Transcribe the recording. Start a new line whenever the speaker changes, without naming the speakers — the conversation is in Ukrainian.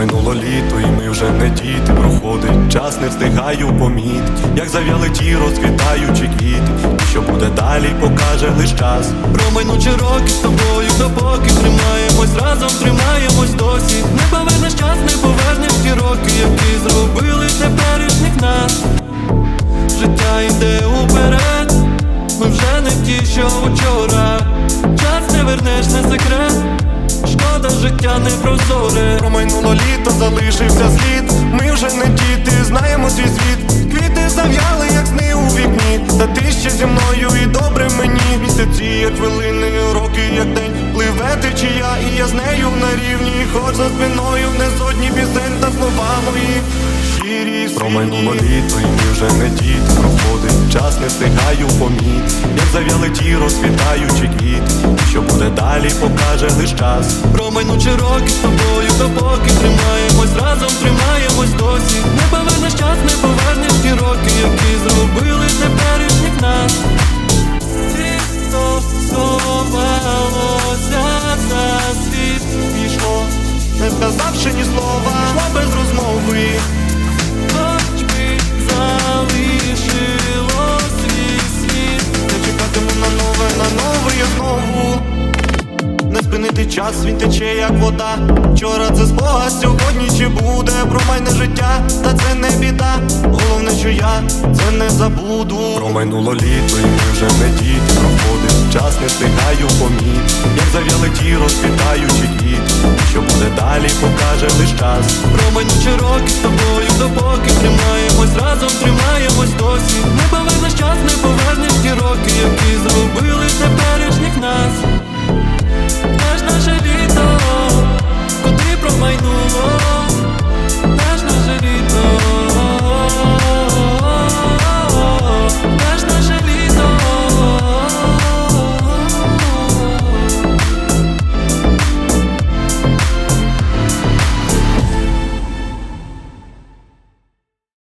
Промайнуло літо, і ми вже не діти проходить. Час не встигаю помітить, як зав'яли ті розквітаючі квіти. І Що буде далі, покаже лиш час.
Промайнучи роки з тобою, допоки тримаємось разом, тримаємось досі. Не повернеш час, не повернеш ті роки, які зробили теперішніх нас. Життя йде уперед, ми вже не ті, що вчора. Час не вернеш, не секрет. Шкода, життя не прозоре.
Промайнуло літо, залишився слід. Ми вже не діти, знаємо свій світ. Квіти зав'яли, як сни у вікні. Та ти ще зі мною і добре мені. Місяці, як хвилини, роки, як день. Пливе течія, і я з нею на рівні. Хоч за спиною не сотні пісень та слова мої. Промайнуло літо, і ми вже не діти проходить. Час не встигаю поміт. Як зав'яли ті розквітаючі квіти. Далі, покаже лиш час.
Промайнучи роки з тобою, допоки тримаємось разом, тримаємось досі. Не повернеш час, не повернеш ті роки, які зробили теперішніх нас. Сховалося за світ пішло,
Не сказавши ні слова, час, він тече, як вода. Вчора це спогад, сьогодні ще буде про майне життя, та це не біда. Головне, що я це не забуду. Промайнуло літо, і ми вже не діти проходить. Час не встигаю поміт. Як зав'яли ті розквітаючі квіти. Що буде далі, покаже лиш час.
Промайнучи роки з тобою, допоки тримаємось разом, тримаємось досі.